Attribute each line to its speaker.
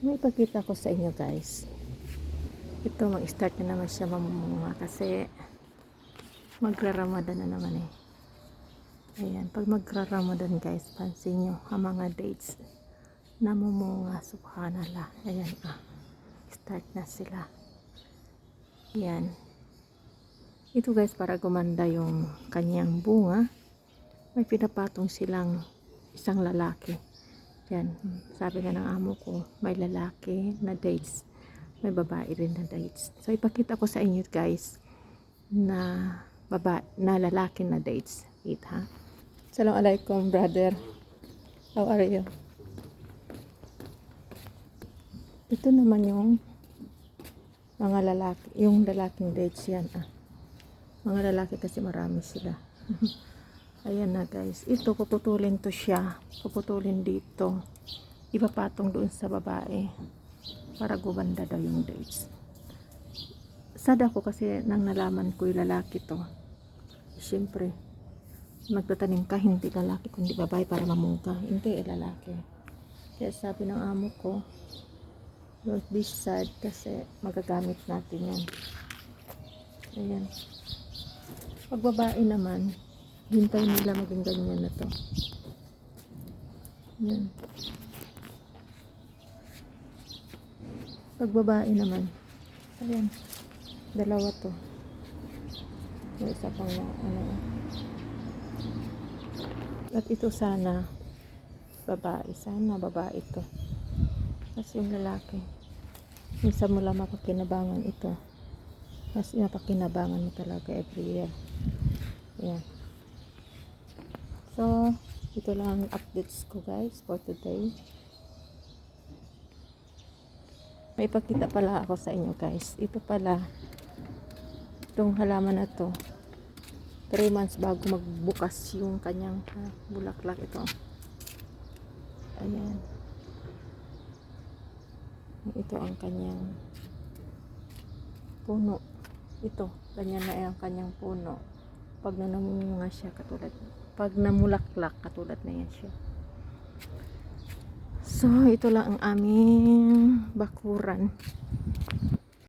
Speaker 1: May ipakita ko sa inyo guys. Ito, mag-start na naman siya mamumunga kasi magra-ramadan na naman eh. Ayan, pag magra-ramadan guys, pansin nyo ang mga dates namumunga, subhanallah. Ayan ah, start na sila. Ayan. Ito guys, para gumanda yung kanyang bunga, may pinapatong silang isang lalaki. Yan, sabi nga ng amo ko, may lalaki na dates, may babae rin na dates. So, ipakita ko sa inyo guys, na baba na lalaki na dates. Wait ha. Assalamualaikum brother. How are you? Ito naman yung mga lalaki, yung lalaking dates yan ah. Mga lalaki kasi marami sila. Ayan na guys. Ito, puputulin to siya. Puputulin dito. Ipapatong doon sa babae. Para gumanda daw yung dates. Sad ako kasi nang nalaman ko yung lalaki to. Siyempre, magtatanim ka, hindi lalaki, kundi babae para mamunga. Hindi, eh, lalaki. Kaya sabi ng amo ko, don't be sad kasi magagamit natin yan. Ayan. Pag babae naman, hintay nila maging ganyan na to. Yan. Pag babae naman, ayan, dalawa to. May isa pang ano. At ito sana, babae. Sana babae to. Kasi yung lalaki, minsan mo lang mapakinabangan ito. Mas napakinabangan mo talaga every year. Yan. So, ito lang ang updates ko guys for today. May ipakita pala ako sa inyo guys. Ito pala, itong halaman na to, 3 months bago magbukas yung kanyang ha, bulaklak ito. Ayan. Ito ang kanyang puno. Ito, ganyan na ang kanyang puno. Pag nanamunga siya katulad, pag namulaklak katulad na yan siya. So, ito lang ang aming bakuran.